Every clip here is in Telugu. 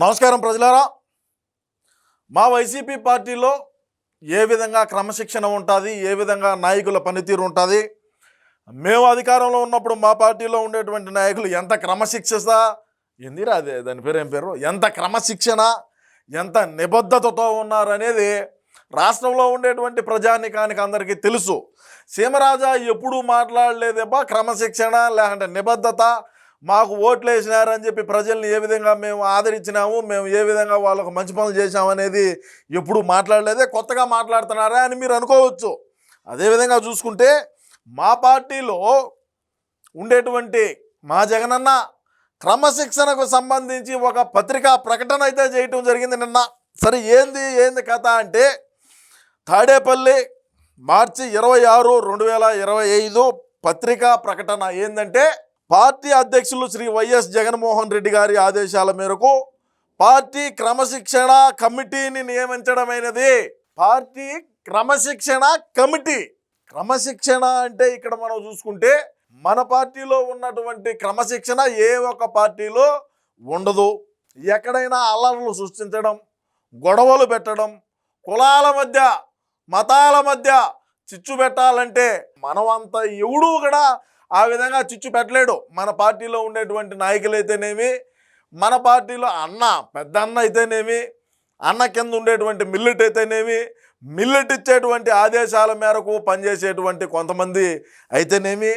నమస్కారం ప్రజలారా. మా వైసీపీ పార్టీలో ఏ విధంగా క్రమశిక్షణ ఉంటుంది ఏ విధంగా నాయకుల పనితీరు ఉంటుంది మేము అధికారంలో ఉన్నప్పుడు మా పార్టీలో ఉండేటువంటి నాయకులు ఎంత క్రమశిక్షత ఎందిరా అదే దాని పేరు ఏం పేరు? ఎంత క్రమశిక్షణ ఎంత నిబద్ధతతో ఉన్నారనేది రాష్ట్రంలో ఉండేటువంటి ప్రజానికానికి అందరికీ తెలుసు. సీమరాజా ఎప్పుడూ మాట్లాడలేదేబ్బా క్రమశిక్షణ లేకుంటే నిబద్ధత మాకు ఓట్లు వేసినారని చెప్పి ప్రజల్ని ఏ విధంగా మేము ఆదరించినాము మేము ఏ విధంగా వాళ్ళకు మంచి పనులు చేశామనేది ఎప్పుడు మాట్లాడలేదే కొత్తగా మాట్లాడుతున్నారా అని మీరు అనుకోవచ్చు. అదేవిధంగా చూసుకుంటే మా పార్టీలో ఉండేటువంటి మా జగనన్న క్రమశిక్షణకు సంబంధించి ఒక పత్రికా ప్రకటన అయితే చేయటం జరిగింది నిన్న. సరే ఏంది ఏంది కథ అంటే తాడేపల్లి మార్చి ఇరవై ఆరు రెండు వేల ఇరవై ఐదు పత్రికా ప్రకటన ఏంటంటే పార్టీ అధ్యక్షులు శ్రీ వైఎస్ జగన్మోహన్ రెడ్డి గారి ఆదేశాల మేరకు పార్టీ క్రమశిక్షణ కమిటీని నియమించడమైనది పార్టీ క్రమశిక్షణ కమిటీ. క్రమశిక్షణ అంటే ఇక్కడ మనం చూసుకుంటే మన పార్టీలో ఉన్నటువంటి క్రమశిక్షణ ఏ ఒక్క పార్టీలో ఉండదు. ఎక్కడైనా అల్లర్లు సృష్టించడం గొడవలు పెట్టడం కులాల మధ్య మతాల మధ్య చిచ్చు పెట్టాలంటే మనమంతా ఎవడూ కూడా ఆ విధంగా చిచ్చు పెట్టలేడు. మన పార్టీలో ఉండేటువంటి నాయకులు అయితేనేమి మన పార్టీలో అన్న పెద్ద అన్న అయితేనేమి అన్న కింద ఉండేటువంటి మిల్లెట్ అయితేనేమి మిల్లెట్ ఇచ్చేటువంటి ఆదేశాల మేరకు పనిచేసేటువంటి కొంతమంది అయితేనేమి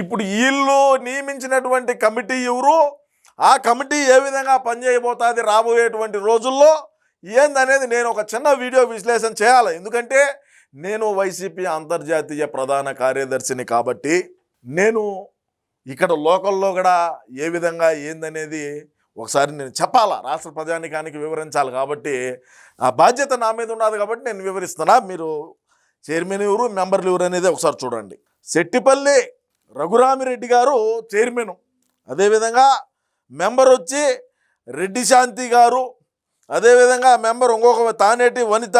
ఇప్పుడు వీళ్ళు నియమించినటువంటి కమిటీ ఎవరు ఆ కమిటీ ఏ విధంగా పనిచేయబోతుంది రాబోయేటువంటి రోజుల్లో ఏందనేది నేను ఒక చిన్న వీడియో విశ్లేషణ చేయాలి. ఎందుకంటే నేను వైసీపీ అంతర్జాతీయ ప్రధాన కార్యదర్శిని కాబట్టి నేను ఇక్కడ లోకల్లో కూడా ఏ విధంగా ఏందనేది ఒకసారి నేను చెప్పాలా? రాష్ట్ర ప్రజానికానికి వివరించాలి కాబట్టి ఆ బాధ్యత నా మీద ఉన్నది కాబట్టి నేను వివరిస్తున్నా. మీరు చైర్మన్ ఎవరు మెంబర్లు ఎవరు అనేది ఒకసారి చూడండి. శెట్టిపల్లి రఘురామిరెడ్డి గారు చైర్మన్. అదేవిధంగా మెంబర్ వచ్చి రెడ్డి శాంతి గారు. అదేవిధంగా మెంబర్ ఇంకొక తానేటి వనిత.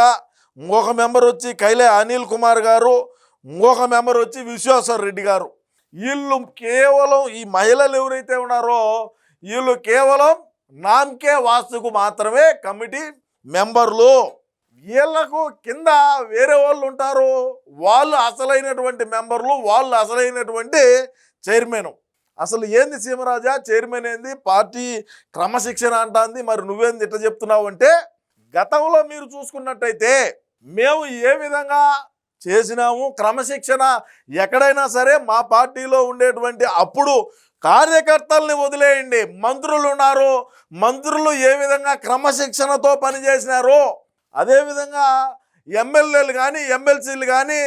ఇంకొక మెంబర్ వచ్చి కైలే అనిల్ కుమార్ గారు. ఇంకొక మెంబర్ వచ్చి విశ్వేశ్వర రెడ్డి గారు. వీళ్ళు కేవలం ఈ మహిళలు ఎవరైతే ఉన్నారో వీళ్ళు కేవలం నామ్కే వాస్తుకు మాత్రమే కమిటీ మెంబర్లు. వీళ్ళకు కింద వేరే వాళ్ళు ఉంటారు. వాళ్ళు అసలైనటువంటి మెంబర్లు వాళ్ళు అసలైనటువంటి చైర్మన్. అసలు ఏంది సీమరాజా? చైర్మన్ ఏంది? పార్టీ క్రమశిక్షణ అంటాంది. మరి నువ్వేంది ఇట్లా చెప్తున్నావు అంటే గతంలో మీరు చూసుకున్నట్టయితే మేము ఏ విధంగా చేసినాము. క్రమశిక్షణ ఎక్కడైనా సరే మా పార్టీలో ఉండేటువంటి అప్పుడు కార్యకర్తల్ని వదిలేయండి. మంత్రులు ఉన్నారు. మంత్రులు ఏ విధంగా క్రమశిక్షణతో పనిచేసినారో అదేవిధంగా ఎమ్మెల్యేలు కానీ ఎమ్మెల్సీలు కానీ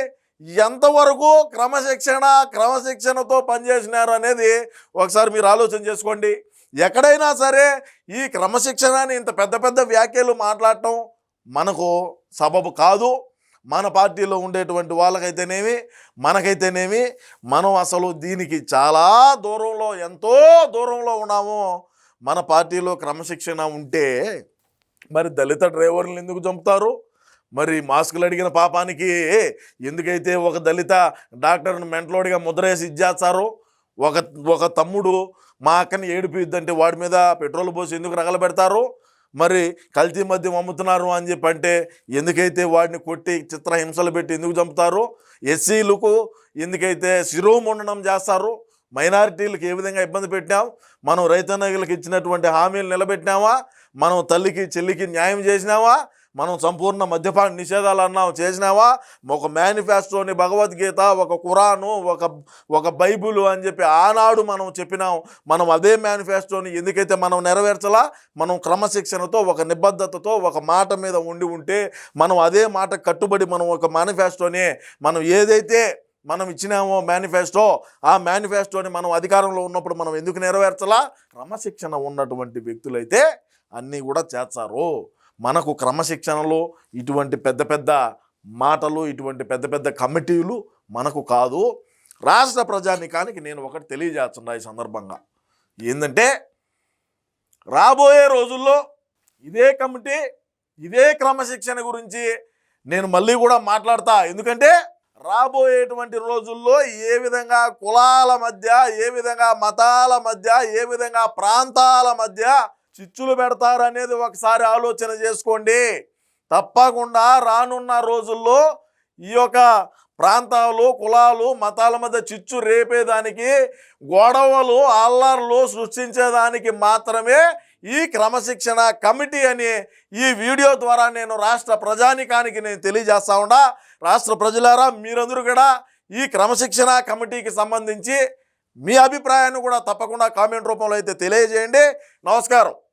ఎంతవరకు క్రమశిక్షణ క్రమశిక్షణతో పనిచేసినారు అనేది ఒకసారి మీరు ఆలోచన చేసుకోండి. ఎక్కడైనా సరే ఈ క్రమశిక్షణని ఇంత పెద్ద పెద్ద వ్యాఖ్యలు మాట్లాడటం మనకు సబబు కాదు. మన పార్టీలో ఉండేటువంటి వాళ్ళకైతేనేమి మనకైతేనేమి మనం అసలు దీనికి చాలా దూరంలో ఎంతో దూరంలో ఉన్నాము. మన పార్టీలో క్రమశిక్షణ ఉంటే మరి దళిత డ్రైవర్లను ఎందుకు చంపుతారు? మరి మాస్కులు అడిగిన పాపానికి ఎందుకైతే ఒక దళిత డాక్టర్ను మెంటలోడిగా ముద్రేసి ఇచ్చేస్తారు? ఒక ఒక తమ్ముడు మా అక్కని ఏడిపిద్దంటే వాడి మీద పెట్రోల్ పోసి ఎందుకు రగలబెడతారు? మరి కల్తీ మద్యం అమ్ముతున్నారు అని చెప్పి అంటే ఎందుకైతే వాడిని కొట్టి చిత్రహింసలు పెట్టి ఎందుకు చంపుతారు? ఎస్సీలకు ఎందుకైతే శిరోముండనం చేస్తారు? మైనారిటీలకు ఏ విధంగా ఇబ్బంది పెట్టాం మనం రైతన్నలకు ఇచ్చినటువంటి హామీలు నిలబెట్టినామా? మనం తల్లికి చెల్లికి న్యాయం చేసినావా మనం సంపూర్ణ మద్యపాన నిషేధాలు అన్నాం చేసినావా? ఒక మేనిఫెస్టోని భగవద్గీత ఒక ఖురాను ఒక ఒక బైబుల్ అని చెప్పి ఆనాడు మనం చెప్పినాం. మనం అదే మేనిఫెస్టోని ఎందుకైతే మనం నెరవేర్చలా? మనం క్రమశిక్షణతో ఒక నిబద్ధతతో ఒక మాట మీద ఉండి ఉంటే మనం అదే మాట కట్టుబడి మనం ఒక మేనిఫెస్టోని మనం ఏదైతే మనం ఇచ్చినామో మేనిఫెస్టో ఆ మేనిఫెస్టోని మనం అధికారంలో ఉన్నప్పుడు మనం ఎందుకు నెరవేర్చలా? క్రమశిక్షణ ఉన్నటువంటి వ్యక్తులైతే అన్నీ కూడా చేస్తారు. మనకు క్రమశిక్షణలో ఇటువంటి పెద్ద పెద్ద మాటలు ఇటువంటి పెద్ద పెద్ద కమిటీలు మనకు కాదు. రాష్ట్ర ప్రజానికానికి నేను ఒకటి తెలియజేస్తున్నా ఈ సందర్భంగా. ఏంటంటే రాబోయే రోజుల్లో ఇదే కమిటీ ఇదే క్రమశిక్షణ గురించి నేను మళ్ళీ కూడా మాట్లాడతా. ఎందుకంటే రాబోయేటువంటి రోజుల్లో ఏ విధంగా కులాల మధ్య ఏ విధంగా మతాల మధ్య ఏ విధంగా ప్రాంతాల మధ్య చిచ్చులు పెడతారనేది ఒకసారి ఆలోచన చేసుకోండి. తప్పకుండా రానున్న రోజుల్లో ఈ యొక్క ప్రాంతాలు కులాలు మతాల మధ్య చిచ్చు రేపేదానికి గొడవలు అల్లర్లు సృష్టించేదానికి మాత్రమే ఈ క్రమశిక్షణ కమిటీ అని ఈ వీడియో ద్వారా నేను రాష్ట్ర ప్రజానికానికి నేను తెలియజేస్తా ఉండా రాష్ట్ర ప్రజలారా మీరందరూ కూడా ఈ క్రమశిక్షణ కమిటీకి సంబంధించి మీ అభిప్రాయాన్ని కూడా తప్పకుండా కామెంట్ రూపంలో అయితే తెలియజేయండి. నమస్కారం.